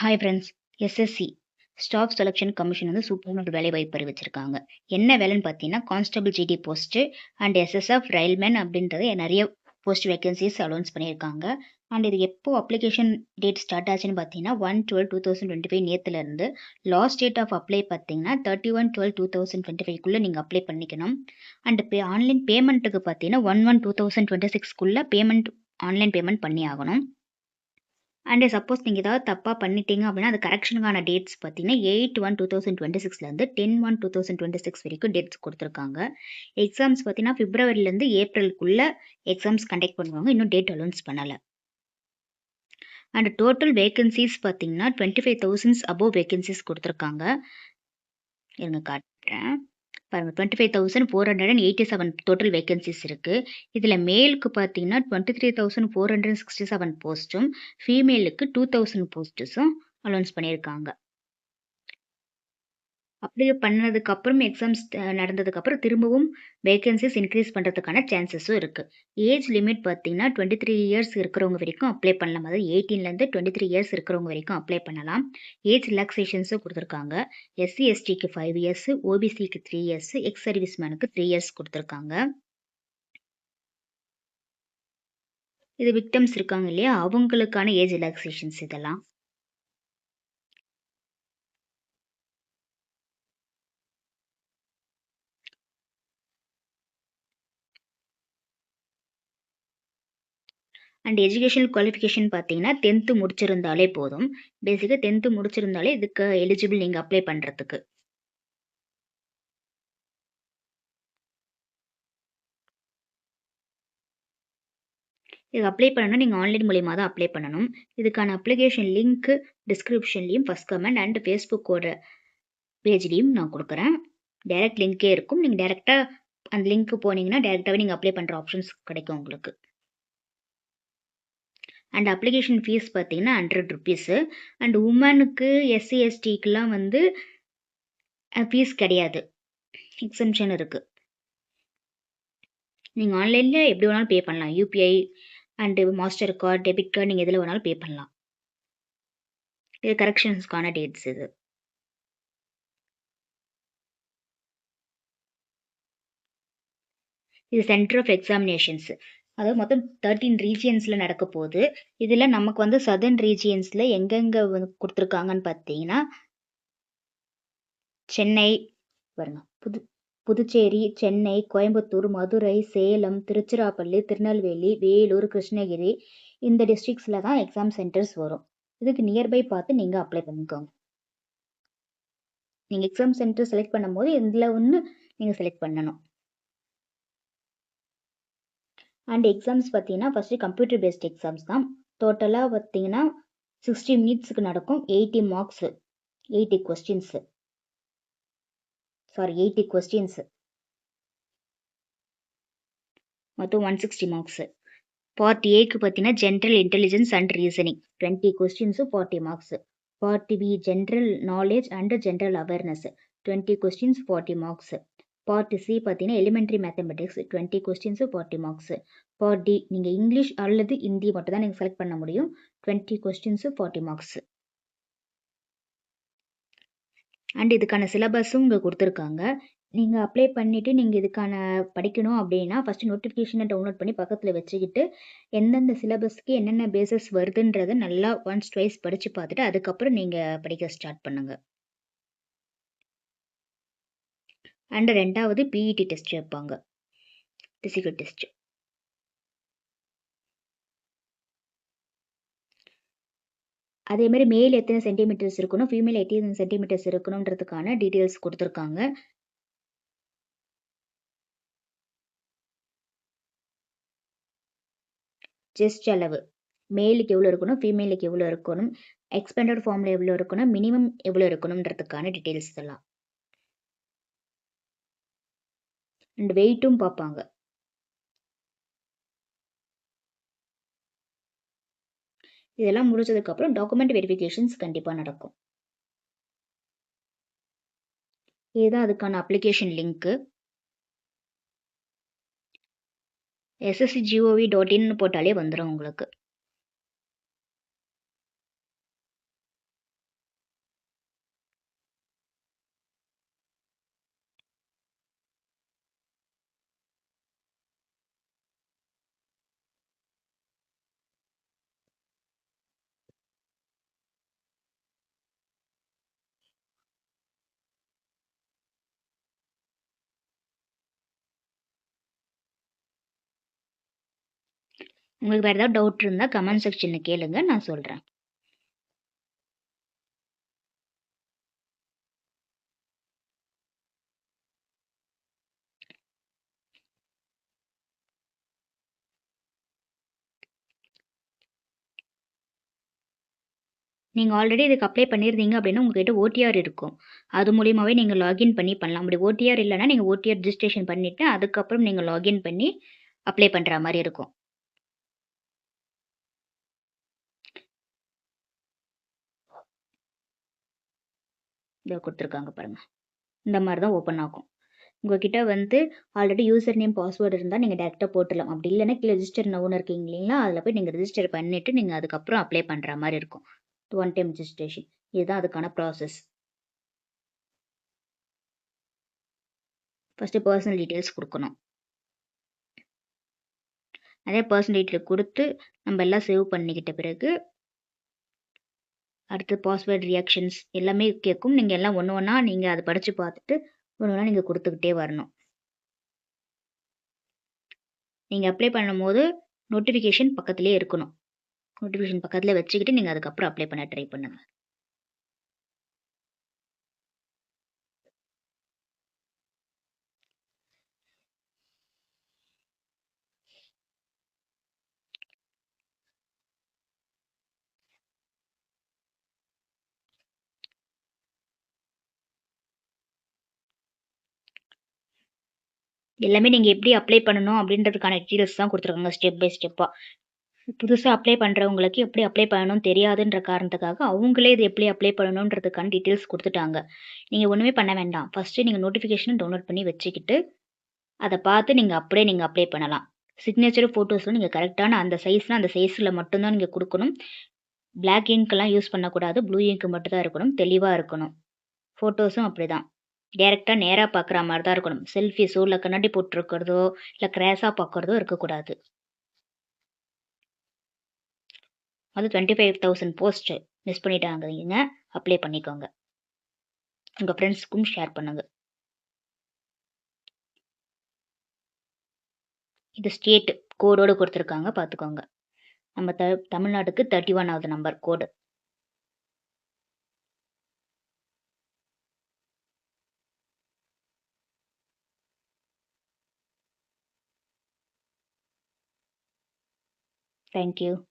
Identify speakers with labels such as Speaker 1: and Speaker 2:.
Speaker 1: Hi friends SSC staff selection commission வந்து சூப்பரான ஒரு வேலை வாய்ப்பு அறிவிச்சிருக்காங்க. என்ன வேலைன்னு பார்த்தீங்கன்னா constable GD post and SSF rifleman அப்படின்றது நிறைய போஸ்ட் வேகன்சிஸ் அலௌன்ஸ் பண்ணியிருக்காங்க. அண்ட் இது எப்போ அப்ளிகேஷன் டேட் ஸ்டார்ட் ஆச்சுன்னு பார்த்தீங்கன்னா one twelve two thousand twenty five நேற்றுலேருந்து last date of apply பார்த்தீங்கன்னா thirty one twelve two thousand twenty ஃபைவ்க்குள்ளே நீங்கள் அப்ளை பண்ணிக்கணும். அண்ட் பே ஆன்லைன் பேமெண்ட்டுக்கு பார்த்தீங்கன்னா one one two thousand twenty சிக்ஸ்க்குள்ளே payment online payment பண்ணி ஆகணும் and suppose நீங்கள் ஏதாவது தப்பாக பண்ணிட்டீங்க அப்படின்னா அது கரெக்ஷனுக்கான டேட்ஸ் பார்த்தீங்கன்னா eight one two thousand twenty சிக்ஸ்லேருந்து ten one two thousand twenty six வரைக்கும் டேட்ஸ் கொடுத்துருக்காங்க. எக்ஸாம்ஸ் பார்த்தீங்கன்னா பிப்ரவரிலேருந்து ஏப்ரலுக்குள்ளே எக்ஸாம்ஸ் கண்டக்ட் பண்ணுவாங்க. இன்னும் டேட் அலௌன்ஸ் பண்ணலை. அண்ட் டோட்டல் வேகன்சிஸ் பார்த்தீங்கன்னா twenty five thousands above vacancies கொடுத்துருக்காங்க. இருங்க காட்டுறேன். Twenty five thousand four hundred and eighty seven total vacancies இருக்குது இதில் மேலுக்கு பார்த்தீங்கன்னா twenty three thousand four hundred sixty seven போஸ்ட்டும் ஃபீமேலுக்கு டூ தௌசண்ட் போஸ்ட்டஸும் அலௌன்ஸ் பண்ணியிருக்காங்க அப்ளை பண்ணதுக்கு அப்புறம் எக்ஸாம்ஸ் நடந்ததுக்கு அப்புறம் திரும்பவும் வேகன்சிஸ் இன்க்ரீஸ் பண்ணுறதுக்கான சான்சஸும் இருக்குது ஏஜ் லிமிட் பார்த்தீங்கன்னா டுவெண்ட்டி த்ரீ இயர்ஸ் இருக்கிறவங்க வரைக்கும் அப்ளை பண்ணலாம். அதாவது எயிட்டீன்லேருந்து டுவெண்ட்டி த்ரீ இயர்ஸ் இருக்கிறவங்க வரைக்கும் அப்ளை பண்ணலாம். ஏஜ் ரிலாக்ஸேஷன்ஸும் கொடுத்துருக்காங்க. எஸ்சி எஸ்டிக்கு ஃபைவ் இயர்ஸ் ஓபிசிக்கு த்ரீ இயர்ஸ் எக்ஸ் சர்வீஸ் மேனுக்கு த்ரீ இயர்ஸ் கொடுத்துருக்காங்க. இது விக்டம்ஸ் இருக்காங்க இல்லையா? அவங்களுக்கான ஏஜ் ரிலாக்ஸேஷன்ஸ் இதெல்லாம். அண்ட் எஜுகேஷனல் குவாலிஃபிகேஷன் பார்த்தீங்கன்னா டென்த்து முடிச்சிருந்தாலே போதும். பேசிக்காக டென்த்து முடிச்சிருந்தாலே இதுக்கு எலிஜிபிள் நீங்கள் அப்ளை பண்ணுறதுக்கு இது அப்ளை பண்ணணும் நீங்கள் ஆன்லைன் மூலியமாக தான் அப்ளை பண்ணணும். இதுக்கான அப்ளிகேஷன் லிங்க்கு டிஸ்கிரிப்ஷன்லேயும் ஃபஸ்ட் கமெண்ட் அண்ட் ஃபேஸ்புக்கோட பேஜ்லேயும் நான் கொடுக்குறேன். டைரக்ட் லிங்க்கே இருக்கும். நீங்கள் டேரெக்டாக அந்த லிங்க்கு போனீங்கன்னா டேரெக்டாகவே நீங்கள் அப்ளை பண்ணுற ஆப்ஷன்ஸ் கிடைக்கும் உங்களுக்கு. அண்ட் அப்ளிகேஷன் ஃபீஸ் பார்த்தீங்கன்னா ஹண்ட்ரட் ருபீஸு அண்ட் உமனுக்கு எஸ்சி எஸ்டிக்கெலாம் வந்து ஃபீஸ் கிடையாது. எக்ஸம்ஷன் இருக்குது நீங்கள் ஆன்லைனில் எப்படி வேணாலும் பே பண்ணலாம். UPI and Mastercard debit card நீங்கள் எதில் வேணாலும் பே பண்ணலாம். இது கரெக்ஷன்ஸ்க்கான டேட்ஸ் இது. இது சென்டர் ஆஃப் எக்ஸாமினேஷன்ஸ் அதாவது மொத்தம் தேர்ட்டீன் ரீஜியன்ஸில் நடக்க போகுது. இதில் நமக்கு வந்து சதர்ன் ரீஜியன்ஸில் எங்கெங்கே வந்து கொடுத்துருக்காங்கன்னு பார்த்தீங்கன்னா சென்னை பாருங்க புது புதுச்சேரி சென்னை கோயம்புத்தூர் மதுரை சேலம் திருச்சிராப்பள்ளி திருநெல்வேலி வேலூர் கிருஷ்ணகிரி இந்த டிஸ்ட்ரிக்ஸில் தான் எக்ஸாம் சென்டர்ஸ் வரும். இதுக்கு நியர்பை பார்த்து நீங்கள் அப்ளை பண்ணிக்கோங்க. நீங்கள் எக்ஸாம் சென்டர் செலக்ட் பண்ணும்போது இதில் ஒன்று நீங்கள் செலக்ட் பண்ணணும். அண்ட் எக்ஸாம்ஸ் பார்த்தீங்கன்னா ஃபஸ்ட்டு கம்ப்யூட்டர் பேஸ்ட் எக்ஸாம்ஸ் தான் டோட்டலாக பார்த்தீங்கன்னா சிக்ஸ்டி மினிட்ஸுக்கு நடக்கும் eighty marks eighty questions sorry eighty questions மொத்தம் ஒன் சிக்ஸ்டி மார்க்ஸு பார்ட் ஏக்கு பார்த்தீங்கன்னா general intelligence and reasoning twenty questions forty marks part B general knowledge and general awareness twenty questions forty marks part C பார்த்தீங்கன்னா elementary mathematics twenty questions forty marks part D நீங்கள் English அல்லது ஹிந்தி மட்டும் தான் நீங்கள் select பண்ண முடியும். Twenty questions forty marks and இதுக்கான சிலபஸும் இங்கே கொடுத்துருக்காங்க. நீங்கள் அப்ளை பண்ணிவிட்டு நீங்கள் இதுக்கான படிக்கணும் அப்படின்னா ஃபஸ்ட்டு நோட்டிஃபிகேஷனை டவுன்லோட் பண்ணி பக்கத்தில் வச்சுக்கிட்டு எந்தெந்த சிலபஸ்க்கு என்னென்ன பேசஸ் வருதுன்றதை நல்லா ஒன்ஸ் ட்வைஸ் படித்து பார்த்துட்டு அதுக்கப்புறம் நீங்கள் படிக்க ஸ்டார்ட் பண்ணுங்கள் அண்ட் ரெண்டாவது பிஇடி டெஸ்ட் வைப்பாங்க. பிசிக்கல் டெஸ்ட் அதே மாதிரி மேல் எத்தனை சென்டிமீட்டர்ஸ் இருக்கணும்? ஃபீமேல் எத்தனை சென்டிமீட்டர்ஸ் இருக்கணுன்றதுக்கான டீட்டெயில்ஸ் கொடுத்துருக்காங்க. ஜெஸ்ட் அளவு. மேலுக்கு எவ்வளோ இருக்கணும்? ஃபீமேலுக்கு எவ்வளோ இருக்கணும்? எக்ஸ்பெண்டட் ஃபார்மில் எவ்வளோ இருக்கணும்? மினிமம் எவ்வளோ இருக்கணுன்றதுக்கான டீட்டெயில்ஸ் இதெல்லாம். அண்ட் வெயிட்டும் பார்ப்பாங்க. இதெல்லாம் முடிச்சதுக்கப்புறம் டாக்குமெண்ட் வெரிஃபிகேஷன்ஸ் கண்டிப்பாக நடக்கும். இதுதான் அதுக்கான application link SSC gov dot இன்னு போட்டாலே வந்துடும் உங்களுக்கு. உங்களுக்கு வேறு ஏதாவது டவுட் இருந்தால் கமெண்ட் செக்ஷனில் கேளுங்க நான் சொல்கிறேன் நீங்கள் ஆல்ரெடி இதுக்கு அப்ளை பண்ணியிருந்தீங்க அப்படின்னா உங்ககிட்ட ஓடிஆர் இருக்கும். அது மூலியமாகவே நீங்கள் லாகின் பண்ணி பண்ணலாம். அப்படி ஓடிஆர் இல்லைன்னா நீங்கள் ஓடிஆர் ரிஜிஸ்ட்ரேஷன் பண்ணிவிட்டு அதுக்கப்புறம் நீங்கள் லாகின் பண்ணி அப்ளை பண்ணுற மாதிரி இருக்கும். இதை கொடுத்துருக்காங்க பாருங்கள் இந்த மாதிரி தான் ஓப்பன் ஆகும். உங்ககிட்ட வந்து ஆல்ரெடி யூசர் நேம் பாஸ்வேர்டு இருந்தால் நீங்கள் டேரெக்டாக போட்டுடலாம். அப்படி இல்லைன்னா கீழே ரெஜிஸ்டர் நவுன்னு இருக்கீங்க இல்லைங்களா? அதில் போய் நீங்கள் ரெஜிஸ்டர் பண்ணிவிட்டு நீங்கள் அதுக்கப்புறம் அப்ளை பண்ணுற மாதிரி இருக்கும். ஒன் டைம் ரெஜிஸ்ட்ரேஷன் இதுதான் அதுக்கான ப்ராசஸ் ஃபஸ்ட்டு பர்சனல் டீட்டெயில்ஸ் கொடுக்கணும். அதே பர்சனல் டீட்டெயில் கொடுத்து நம்ம எல்லாம் சேவ் பண்ணிக்கிட்ட பிறகு அடுத்து பாஸ்வேர்ட் ரியாக்ஷன்ஸ் எல்லாமே கேட்கும் நீங்கள் எல்லாம் ஒன்று ஒன்றா நீங்கள் அதை படித்து பார்த்துட்டு ஒன்று ஒன்றா நீங்கள் கொடுத்துக்கிட்டே வரணும். நீங்கள் அப்ளை பண்ணும்போது நோட்டிஃபிகேஷன் பக்கத்துலேயே இருக்கணும். நோட்டிஃபிகேஷன் பக்கத்தில் வச்சுக்கிட்டு நீங்கள் அதுக்கப்புறம் அப்ளை பண்ண ட்ரை பண்ணுங்கள் எல்லாமே நீங்கள் எப்படி அப்ளை பண்ணணும் அப்படின்றதுக்கான டீட்டெயில்ஸ் தான் கொடுத்துருக்காங்க ஸ்டெப் பை ஸ்டெப்பாக புதுசாக அப்ளை பண்ணுறவங்களுக்கு எப்படி அப்ளை பண்ணணும் தெரியாதுன்ற காரணத்துக்காக அவங்களே இது எப்படி அப்ளை பண்ணணுன்றதுக்கான டீட்டெயில்ஸ் கொடுத்துட்டாங்க. நீங்கள் ஒன்றுமே பண்ண வேண்டாம். ஃபஸ்ட்டு நீங்கள் நோட்டிஃபிகேஷனை டவுன்லோட் பண்ணி வச்சுக்கிட்டு அதை பார்த்து நீங்கள் அப்படியே நீங்கள் அப்ளை பண்ணலாம். சிக்னேச்சர் ஃபோட்டோஸில் நீங்கள் கரெக்டான அந்த சைஸ்னால் அந்த சைஸில் மட்டும்தான் நீங்கள் கொடுக்கணும். பிளாக் இங்க்கெல்லாம் யூஸ் பண்ணக்கூடாது. ப்ளூ இங்க் மட்டும் தான் இருக்கணும். தெளிவாக இருக்கணும். ஃபோட்டோஸும் அப்படி தான் டேரெக்டாக நேராக பார்க்குற மாதிரி தான் இருக்கணும். செல்ஃபிஸோ இல்லை கண்ணாடி போட்டிருக்கிறதோ இல்லை கிராஸாக பார்க்குறதோ இருக்கக்கூடாது. அது twenty five thousand post miss பண்ணிட்டாங்க அப்ளை பண்ணிக்கோங்க. உங்கள் ஃப்ரெண்ட்ஸ்க்கும் ஷேர் பண்ணுங்க. இது ஸ்டேட் கோடோடு கொடுத்துருக்காங்க பார்த்துக்கோங்க நம்ம த தமிழ்நாட்டுக்கு தேர்ட்டி ஒன் ஆகுது நம்பர் கோடு Thank you.